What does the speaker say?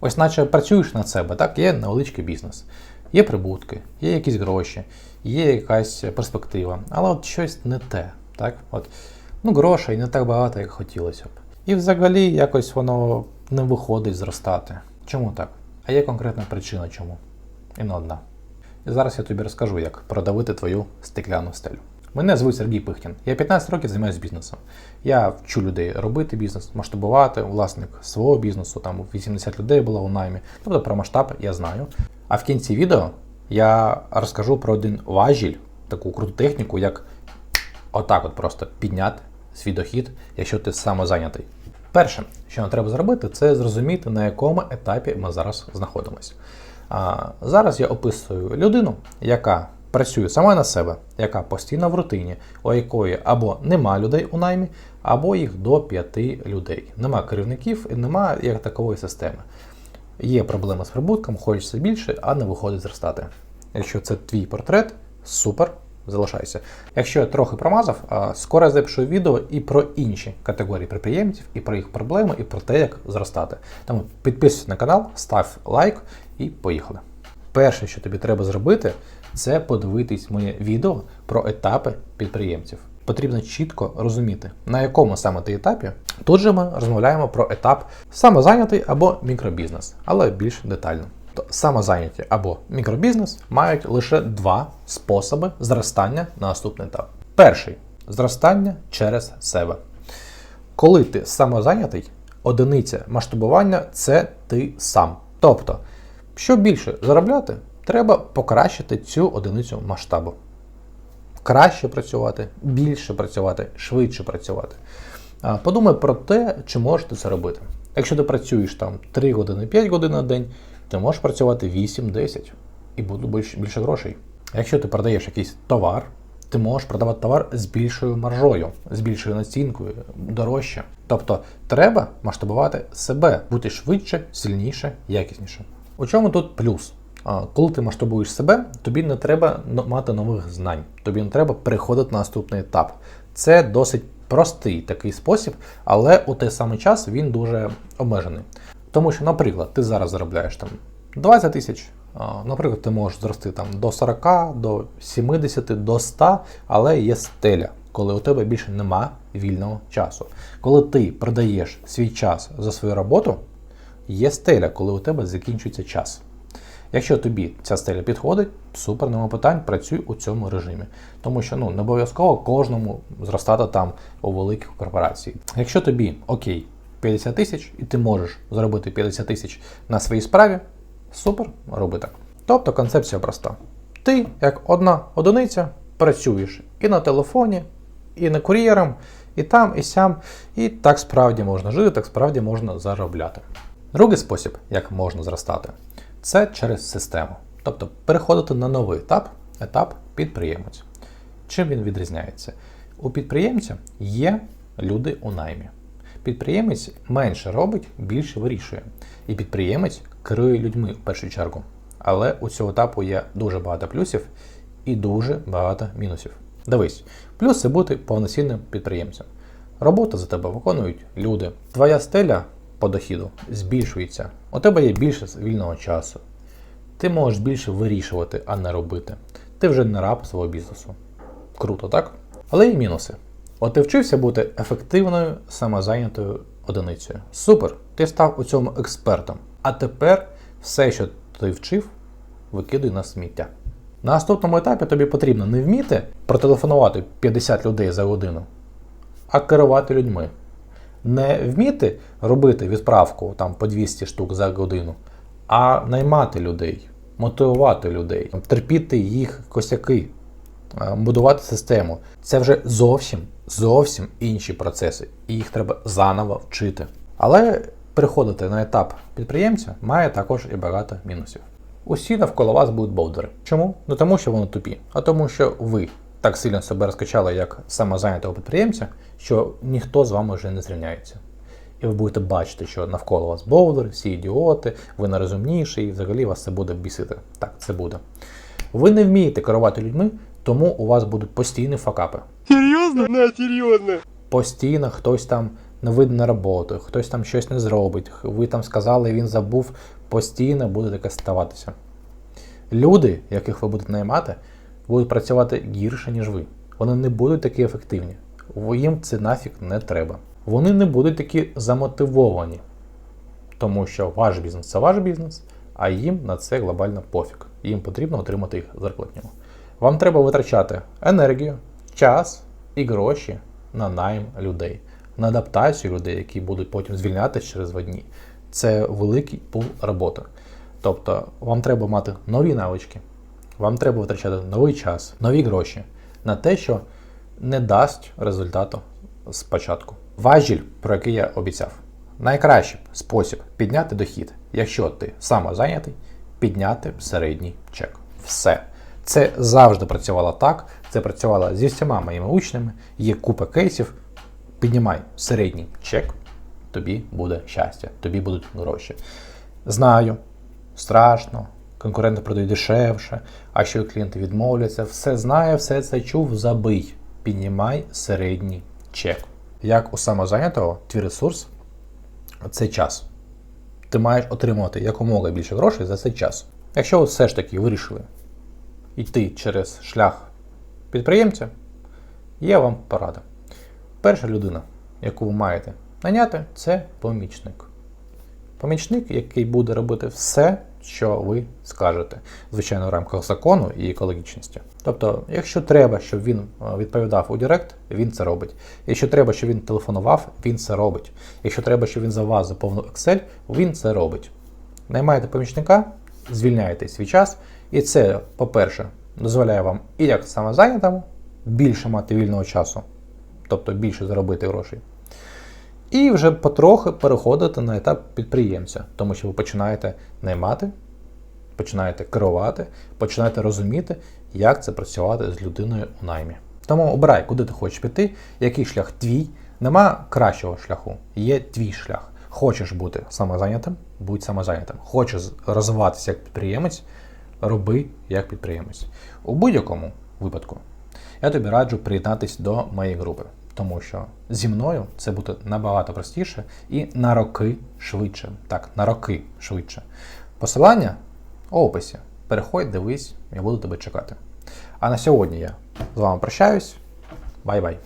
Ось наче працюєш над себе, так, є невеличкий бізнес, є прибутки, є якісь гроші, є якась перспектива, але от щось не те. Так? От, ну, грошей не так багато, як хотілося б. І взагалі якось воно не виходить зростати. Чому так? А є конкретна причина чому. І не одна. І зараз я тобі розкажу, як продавити твою стекляну стелю. Мене звуть Сергій Пихтін. Я 15 років займаюся бізнесом. Я вчу людей робити бізнес, масштабувати, власник свого бізнесу, там 80 людей було у наймі. Тобто про масштаб я знаю. А в кінці відео я розкажу про один важіль, таку круту техніку, як отак от просто підняти свій дохід, якщо ти самозайнятий. Перше, що нам треба зробити, це зрозуміти, на якому етапі ми зараз знаходимося. Зараз я описую людину, яка працює сама на себе, яка постійно в рутині, у якої або нема людей у наймі, або їх до 5 людей. Нема керівників і нема як такової системи. Є проблеми з прибутком, хочеться більше, а не виходить зростати. Якщо це твій портрет, супер, залишайся. Якщо я трохи промазав, скоро запишу відео і про інші категорії підприємців, і про їх проблеми, і про те, як зростати. Тому підписуйся на канал, став лайк і поїхали. Перше, що тобі треба зробити, це подивитись моє відео про етапи підприємців. Потрібно чітко розуміти, на якому саме ти етапі. Тут же ми розмовляємо про етап самозайнятий або мікробізнес, але більш детально. То самозайняті або мікробізнес мають лише два способи зростання на наступний етап. Перший зростання через себе. Коли ти самозайнятий, одиниця масштабування це ти сам. Тобто, щоб більше заробляти, треба покращити цю одиницю масштабу. Краще працювати, більше працювати, швидше працювати. Подумай про те, чи можеш ти це робити. Якщо ти працюєш там 3 години, 5 годин на день, ти можеш працювати 8-10 і буде більше, грошей. Якщо ти продаєш якийсь товар, ти можеш продавати товар з більшою маржою, з більшою націнкою, дорожче. Тобто треба масштабувати себе, бути швидше, сильніше, якісніше. У чому тут плюс? Коли ти масштабуєш себе, тобі не треба мати нових знань, тобі не треба переходити на наступний етап. Це досить простий такий спосіб, але у той самий час він дуже обмежений. Тому що, наприклад, ти зараз заробляєш там 20 тисяч, наприклад, ти можеш зрости там до 40, до 70, до 100, але є стеля, коли у тебе більше нема вільного часу. Коли ти продаєш свій час за свою роботу, є стеля, коли у тебе закінчується час. Якщо тобі ця стеля підходить, супер, нема питань, працюй у цьому режимі. Тому що ну, не обов'язково кожному зростати там у великих корпорацій. Якщо тобі окей, 50 тисяч, і ти можеш заробити 50 тисяч на своїй справі, супер, роби так. Тобто концепція проста. Ти, як одна одиниця, працюєш і на телефоні, і на кур'єром, і там, і сям, і так справді можна жити, так справді можна заробляти. Другий спосіб, як можна зростати, це через систему. Тобто переходити на новий етап, етап підприємець. Чим він відрізняється? У підприємця є люди у наймі. Підприємець менше робить, більше вирішує. І підприємець керує людьми в першу чергу. Але у цього етапу є дуже багато плюсів і дуже багато мінусів. Дивись, плюс це бути повноцінним підприємцем. Роботу за тебе виконують люди. Твоя стеля по дохіду збільшується. У тебе є більше вільного часу. Ти можеш більше вирішувати, а не робити. Ти вже не раб свого бізнесу. Круто, так? Але є мінуси. От ти вчився бути ефективною самозайнятою одиницею. Супер! Ти став у цьому експертом. А тепер все, що ти вчив, викидуй на сміття. На наступному етапі тобі потрібно не вміти протелефонувати 50 людей за годину, а керувати людьми. Не вміти робити відправку там по 200 штук за годину, а наймати людей, мотивувати людей, терпіти їх косяки, е, будувати систему. Це вже зовсім зовсім інші процеси, і їх треба заново вчити. Але переходити на етап підприємця має також і багато мінусів. Усі навколо вас будуть болдери. Чому? Не тому, що вони тупі, а тому, що ви так сильно себе розкачали як самозайнятого підприємця, що ніхто з вами вже не зрівняється. І ви будете бачити, що навколо вас болдери, всі ідіоти, ви найрозумніші, і взагалі вас це буде бісити. Так, це буде. Ви не вмієте керувати людьми, тому у вас будуть постійні факапи. Серьезно? На, серьезно. Постійно хтось там не вийде на роботу, хтось там щось не зробить, ви там сказали, він забув, постійно буде таке ставатися. Люди, яких ви будете наймати, будуть працювати гірше, ніж ви. Вони не будуть такі ефективні. Їм це нафіг не треба. Вони не будуть такі замотивовані, тому що ваш бізнес це ваш бізнес, а їм на це глобально пофіг. Їм потрібно отримати їх зарплатню. Вам треба витрачати енергію, час і гроші на найм людей, на адаптацію людей, які будуть потім звільнятися через два дні. Це великий пул роботи. Тобто вам треба мати нові навички, вам треба витрачати новий час, нові гроші на те, що не дасть результату спочатку. Важіль, про який я обіцяв, найкращий спосіб підняти дохід, якщо ти самозайнятий, підняти середній чек. Все. Це завжди працювало так. Це працювало зі всіма моїми учнями. Є купа кейсів. Піднімай середній чек, тобі буде щастя, тобі будуть гроші. Знаю, страшно, конкуренти продають дешевше, а що клієнти відмовляться, все знаю, все це чув, забий. Піднімай середній чек. Як у самозайнятого, твій ресурс це час. Ти маєш отримувати якомога більше грошей за цей час. Якщо ви все ж таки вирішили йти через шлях підприємця, є вам порада. Перша людина, яку ви маєте наняти, це помічник. Помічник, який буде робити все, що ви скажете, звичайно, в рамках закону і екологічності. Тобто, якщо треба, щоб він е, відповідав у Директ, він це робить. Якщо треба, щоб він телефонував, він це робить. Якщо треба, щоб він за вас заповнив Excel, він це робить. Наймаєте помічника, звільняєте свій час, і це, по-перше, дозволяє вам і як самозайнятому більше мати вільного часу, тобто більше заробити грошей. І вже потрохи переходити на етап підприємця, тому що ви починаєте наймати, починаєте керувати, починаєте розуміти, як це працювати з людиною у наймі. Тому обирай, куди ти хочеш піти, який шлях твій. Нема кращого шляху, є твій шлях. Хочеш бути самозайнятим, будь самозайнятим. Хочеш розвиватися як підприємець, роби як підприємець. У будь-якому випадку я тобі раджу приєднатися до моєї групи, тому що зі мною це буде набагато простіше і на роки швидше. Так, на роки швидше. Посилання у описі. Переходь, дивись, я буду тебе чекати. А на сьогодні я з вами прощаюсь. Бай-бай.